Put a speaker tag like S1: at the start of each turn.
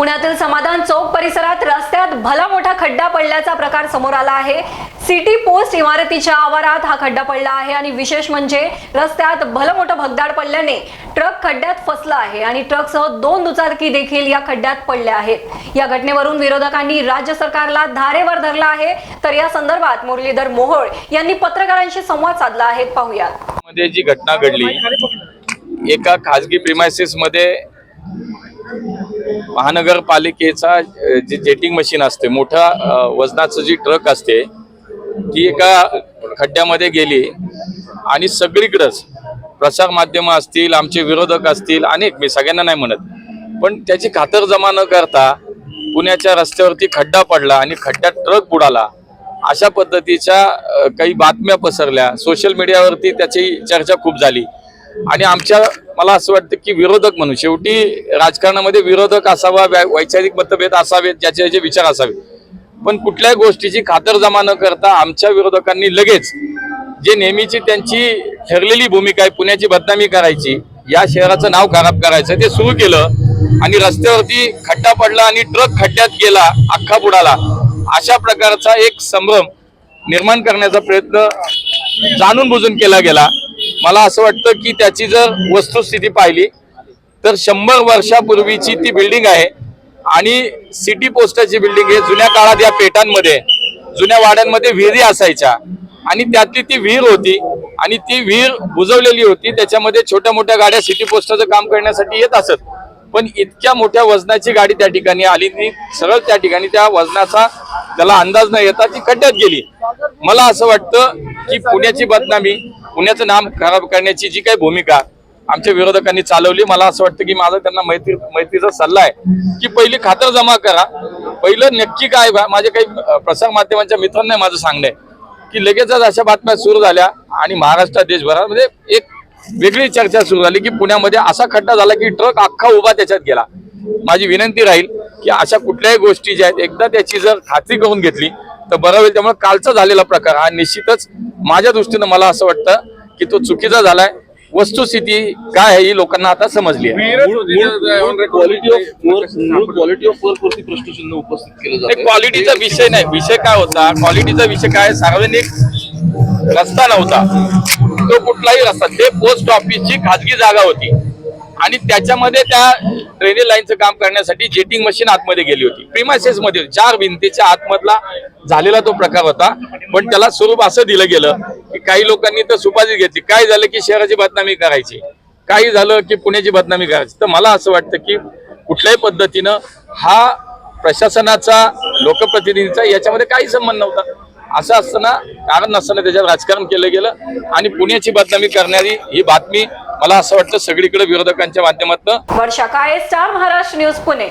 S1: पुण्यातील समाधान चौक परिसरात रस्त्यात भला मोठा खड्डा पडल्याचा प्रकार समोर आला आहे. सिटी पोस्ट इमारतीच्या आवारात हा खड्डा पडला आहे आणि विशेष म्हणजे रस्त्यात भलं मोठं भगदाड पडल्याने ट्रक खड्ड्यात फसला आहे आणि ट्रकसह दोन दुचाकी देखील या खड्ड्यात पडल्या आहेत. या घटनेवरून विरोधकांनी राज्य सरकारला धारेवर धरला आहे. तर या संदर्भात मुरलीधर मोहोळ यांनी पत्रकारांशी संवाद साधला आहे. पाहूयात.
S2: मध्ये जी घटना घडली एका खाजगी प्रिमायसिसमध्ये महानगरपालिकेचा जे जेटिंग मशीन असते मोठा वजनाचं जी ट्रक असते ती एका खड्ड्यामध्ये गेली आणि सगळीकडंच प्रसार माध्यमं असतील आमचे विरोधक असतील अनेक मी सगळ्यांना नाही म्हणत पण त्याची खातर जमा न करता पुण्याच्या रस्त्यावरती खड्डा पडला आणि खड्ड्यात ट्रक बुडाला अशा पद्धतीच्या काही बातम्या पसरल्या. सोशल मीडियावरती त्याची चर्चा खूप झाली. आणि आमच्या मला असं वाटतं की विरोधक म्हणून शेवटी राजकारणामध्ये विरोधक असावा वैचारिक मतभेद असावेत ज्याचे ज्याचे विचार असावे पण कुठल्याही गोष्टीची खातर जमा न करता आमच्या विरोधकांनी लगेच जे नेहमीची त्यांची ठरलेली भूमिका आहे पुण्याची बदनामी करायची या शहराचं नाव खराब करायचं ते सुरू केलं आणि रस्त्यावरती खड्डा पडला आणि ट्रक खड्ड्यात गेला अख्खा बुडाला अशा प्रकारचा एक संभ्रम निर्माण करण्याचा प्रयत्न जाणून बुजून केला गेला. मला असं वाटतं की त्याची जर वस्तुस्थिती पाहिली तर शंभर वर्षापूर्वीची ती बिल्डिंग आहे. आणि सिटी पोस्टाची बिल्डिंग आहे जुन्या काळात या पेटांमध्ये जुन्या वाड्यांमध्ये विहिरी असायच्या. आणि त्यातली ती विहीर होती आणि ती विहीर बुजवलेली होती. त्याच्यामध्ये छोट्या मोठ्या गाड्या सिटी पोस्टाचं काम करण्यासाठी येत असत. पण इतक्या मोठ्या वजनाची गाडी त्या ठिकाणी आली ती सरळ त्या ठिकाणी त्या वजनाचा त्याला अंदाज न येता ती खड्ड्यात गेली. मला असं वाटतं की पुण्याची बदनामी पुण्याचं नाम खराब करण्याची जी काही भूमिका आमच्या विरोधकांनी चालवली मला असं वाटतं की माझा त्यांना मैत्री मैत्रीचा सल्ला आहे. की पहिली खातर जमा करा. पहिलं नक्की काय बा- काही प्रसार माध्यमांच्या मित्रांना माझं सांगणं आहे की लगेचच अशा बातम्या सुरू झाल्या आणि महाराष्ट्रात देशभरामध्ये म्हणजे एक वेगळी चर्चा सुरू झाली की पुण्यामध्ये असा खड्डा झाला की ट्रक अख्खा उभा त्याच्यात गेला. माझी विनंती राहील की अशा कुठल्याही गोष्टी ज्या आहेत एकदा त्याची जर खात्री करून घेतली तर बरं होईल त्यामुळे कालचा झालेला प्रकार हा निश्चितच माझ्या दृष्टीनं मला असं वाटतं की तो चुकीचा झालाय. वस्तुस्थिती काय आहे ही लोकांना आता समजली आहे.
S3: क्वालिटी ऑफ मूळ क्वालिटी ऑफ वर्क वरती प्रश्नचिन्ह उपस्थित केलं जातं
S2: क्वालिटीचा विषय नाही. विषय काय होता? क्वालिटीचा विषय काय? सार्वजनिक रस्ता नव्हता. तो कुठलाही रस्ता. ते पोस्ट ऑफिसची खाजगी जागा होती. आणि त्याच्यामध्ये त्या ड्रेनेज लाईनचं काम करण्यासाठी जेटिंग मशीन आतमध्ये गेली होती. प्रिमायसेस मध्ये चार भिंतीच्या आतमधला झालेला तो प्रकार होता. पण त्याला स्वरूप असं दिलं गेलं की काही लोकांनी तर सुपारी घेतली. काय झालं की शहराची बदनामी करायची. काही झालं की पुण्याची बदनामी करायची. तर मला असं वाटतं की कुठल्याही पद्धतीनं हा प्रशासनाचा लोकप्रतिनिधीचा याच्यामध्ये काही संबंध नव्हता. असं असताना कारण नसताना त्याच्यात राजकारण केलं गेलं. आणि पुण्याची बदनामी करणारी ही बातमी मला असं वाटतं सगळीकडे विरोधकांच्या माध्यमातून.
S1: Varsha Kale star Maharashtra news Pune.